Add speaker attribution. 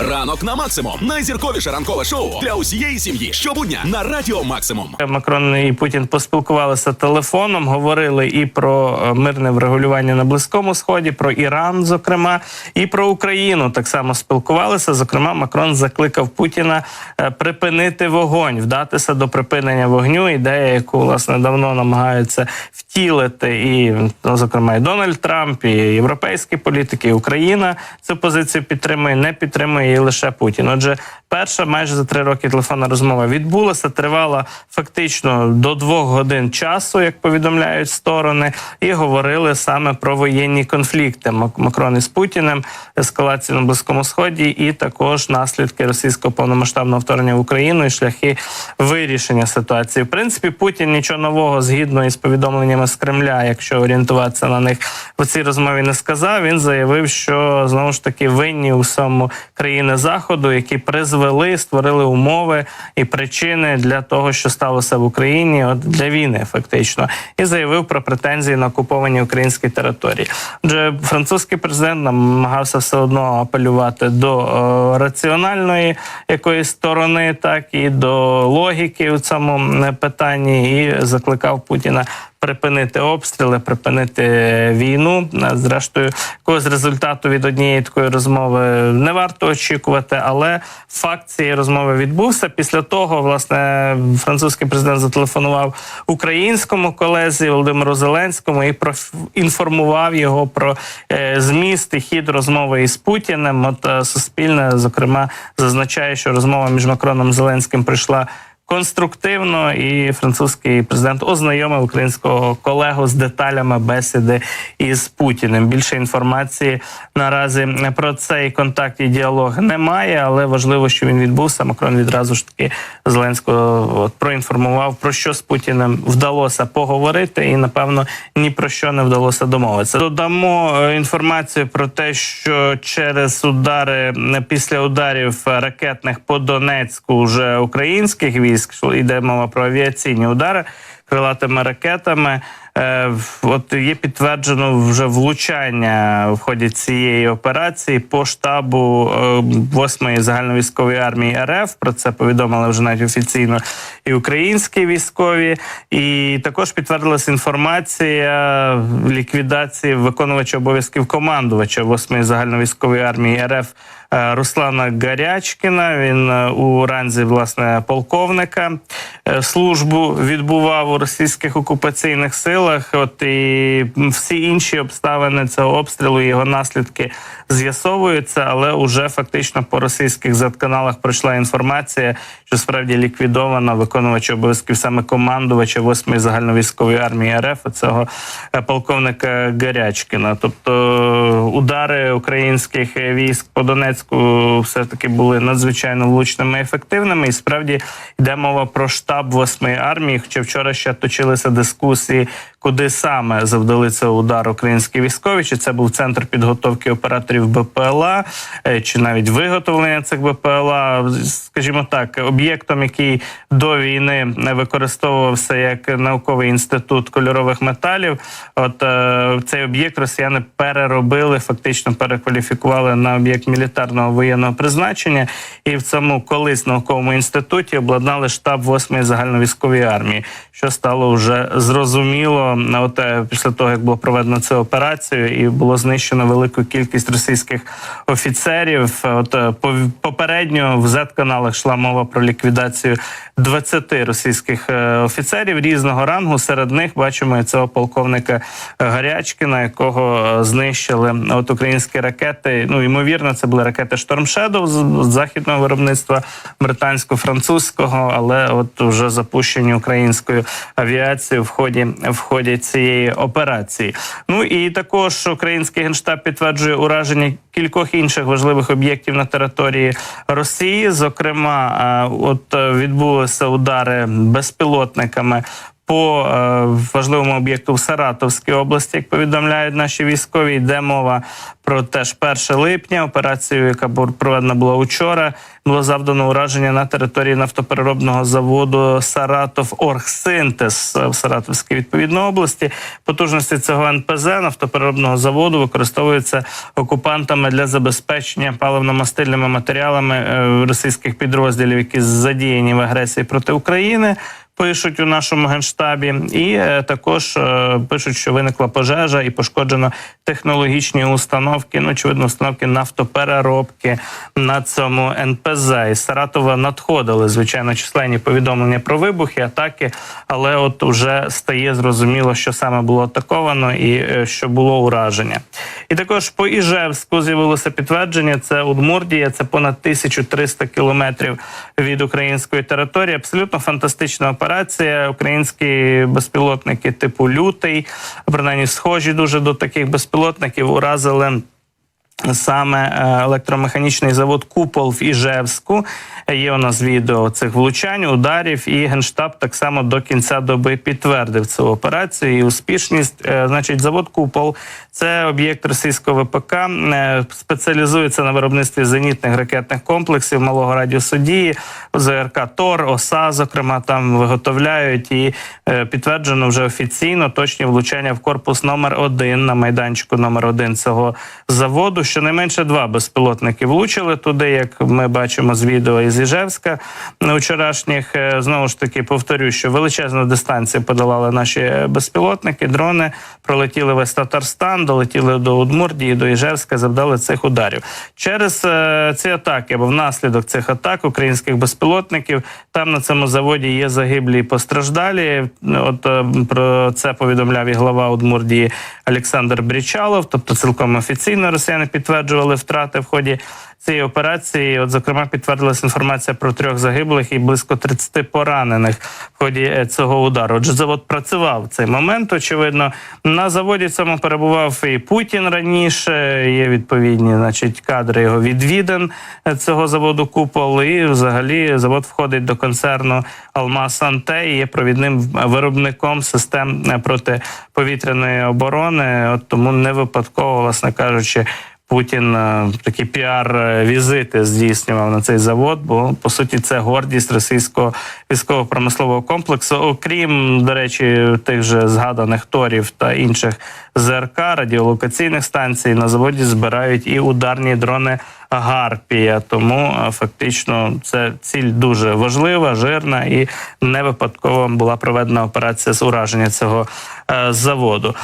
Speaker 1: Ранок на максимум. Найзірковіше ранкове шоу для усієї сім'ї. Щобудня на радіо Максимум.
Speaker 2: Макрон і Путін поспілкувалися телефоном, говорили і про е, мирне врегулювання на Близькому Сході, про Іран, зокрема, і про Україну так само спілкувалися. Зокрема, Макрон закликав Путіна е, припинити вогонь, вдатися до припинення вогню. Ідея, яку власне давно намагаються втілити, і ну, зокрема і Дональд Трамп, і європейські політики, і Україна цю позицію підтримує, не підтримує її лише Путін. Отже, перша майже за три роки телефонна розмова відбулася, тривала фактично до двох годин часу, як повідомляють сторони, і говорили саме про воєнні конфлікти Мак- Макрон із Путіним, ескалацію на Близькому Сході, і також наслідки російського повномасштабного вторгнення в Україну і шляхи вирішення ситуації. В принципі, Путін нічого нового згідно із повідомленнями з Кремля, якщо орієнтуватися на них в цій розмові, не сказав. Він заявив, що знову ж таки винні у всьому країни заходу, які призвели, створили умови і причини для того, що сталося в Україні, от для війни, фактично, і заявив про претензії на окуповані українські території. Отже, французький президент намагався все одно апелювати до е, раціональної якоїсь сторони, так і до логіки у цьому е, питанні, і закликав Путіна. Припинити обстріли, припинити війну. Е, Зрештою, якогось результату від однієї такої розмови не варто очікувати, але факт цієї розмови відбувся. Після того, власне, французький президент зателефонував українському колезі Володимиру Зеленському і проінформував його про е, зміст і хід розмови із Путіним. От е, суспільне, зокрема, зазначає, що розмова між Макроном і Зеленським прийшла. Конструктивно і французький президент ознайомив українського колегу з деталями бесіди із Путіним. Більше інформації наразі про цей контакт і діалог немає, але важливо, що він відбувся. Макрон відразу ж таки Зеленського проінформував про що з Путіним вдалося поговорити, і напевно ні про що не вдалося домовитися. Додамо е, інформацію про те, що через удари після ударів ракетних по Донецьку вже українських військ йде мова про авіаційні удари крилатими ракетами. Е, От є підтверджено вже влучання в ході цієї операції по штабу 8-ї загальновійськової армії РФ. Про це повідомили вже навіть офіційно і українські військові. І також підтвердилася інформація ліквідації виконувача обов'язків командувача 8-ї загальновійськової армії РФ е, Руслана Гарячкіна. Він е, у ранзі власне полковника е, службу відбував у російських окупаційних силах. От і всі інші обставини цього обстрілу його наслідки з'ясовуються, але уже фактично по російських Z-каналах пройшла інформація, що справді ліквідовано виконувача обов'язків саме командувача 8-ї загальновійськової армії РФ цього е, полковника Гарячкіна. Тобто е, удари українських військ по Донецьку все таки були надзвичайно влучними і ефективними. І справді йде мова про штаб 8-ї армії. Хоча вчора ще точилися дискусії, куди саме завдали цей удар українські військові, чи це був центр підготовки операторів БПЛА, е, чи навіть виготовлення цих БПЛА, скажімо так, об'єктом, який до війни не використовувався як науковий інститут кольорових металів. От е, цей об'єкт росіяни переробили, фактично перекваліфікували на об'єкт мілітарного воєнного призначення, і в цьому колись науковому інституті обладнали штаб 8-ї загальновійськової армії, що стало вже зрозуміло. От е, після того як було проведено цю операцію, і було знищено велику кількість російських офіцерів. От е, попередньо в Z-каналах йшла мова про ліквідацію 20 російських е, офіцерів різного рангу. Серед них бачимо і цього полковника Гарячкіна, якого е, знищили от українські ракети. Ну ймовірно, це були ракети Шторм з з західного виробництва британсько-французького, але от вже запущені українською авіацією в ході в ході цієї операції. Ну і також український генштаб підтверджує ураження кількох інших важливих об'єктів на території Росії. Зокрема, е, от е, відбулися удари безпілотниками по е, важливому об'єкту в Саратовській області, як повідомляють наші військові. Йде мова про теж 1 липня. Операцію, яка проведена була учора, було завдано ураження на території нафтопереробного заводу Саратов Оргсинтез в Саратовській відповідно області. Потужності цього НПЗ нафтопереробного заводу використовуються окупантами для забезпечення паливно-мастильними матеріалами е, російських підрозділів, які задіяні в агресії проти України. Пишуть у нашому генштабі, і е, також е, пишуть, що виникла пожежа і пошкоджено технологічні установки. Ну, очевидно, установки нафтопереробки на цьому НПЗ. Із Саратова надходили звичайно численні повідомлення про вибухи, атаки, але от уже стає зрозуміло, що саме було атаковано і е, що було ураження. І також по Іжевську з'явилося підтвердження. Це Удмурдія, це понад 1300 кілометрів від української території. Абсолютно фантастична операція. Українські безпілотники типу лютий, принаймні схожі дуже до таких безпілотників, уразили. Саме е, електромеханічний завод Купол в Іжевську є у нас відео цих влучань, ударів, і генштаб так само до кінця доби підтвердив цю операцію і успішність. Е, Значить, завод Купол це об'єкт російського ВПК, е, спеціалізується на виробництві зенітних ракетних комплексів малого радіусу дії, ЗРК ТОР, ОСА, зокрема, там виготовляють і підтверджено вже офіційно точні влучання в корпус номер один на майданчику номер один цього заводу. Щонайменше два безпілотники влучили туди, як ми бачимо з відео із Іжевська вчорашніх. Е, Знову ж таки повторю, що величезну дистанцію подолали наші е, безпілотники. Дрони пролетіли весь Татарстан, долетіли до Удмурдії, до Іжевська, завдали цих ударів. Через е, ці атаки або внаслідок цих атак українських безпілотників там на цьому заводі є загиблі і постраждалі. От про це повідомляв і глава Удмурдії Олександр Брічалов. Тобто, цілком офіційно росіяни підтверджували втрати в ході цієї операції. От, зокрема, підтвердилася інформація про трьох загиблих і близько 30 поранених в ході е, цього удару. Отже, завод працював цей момент. Очевидно, на заводі цьому перебував і Путін раніше. Є відповідні, значить, кадри його відвідин е, цього заводу Купол. І взагалі завод входить до концерну Алмаз Анте і є провідним виробником систем е, протиповітряної оборони. От тому не випадково, власне кажучи. Путін е, такі піар-візити здійснював на цей завод, бо по суті це гордість російського військово-промислового комплексу. Окрім до речі, тих же згаданих торів та інших ЗРК, радіолокаційних станцій на заводі збирають і ударні дрони Гарпія. Тому е, фактично це ціль дуже важлива, жирна і не випадково була проведена операція з ураження цього е, заводу.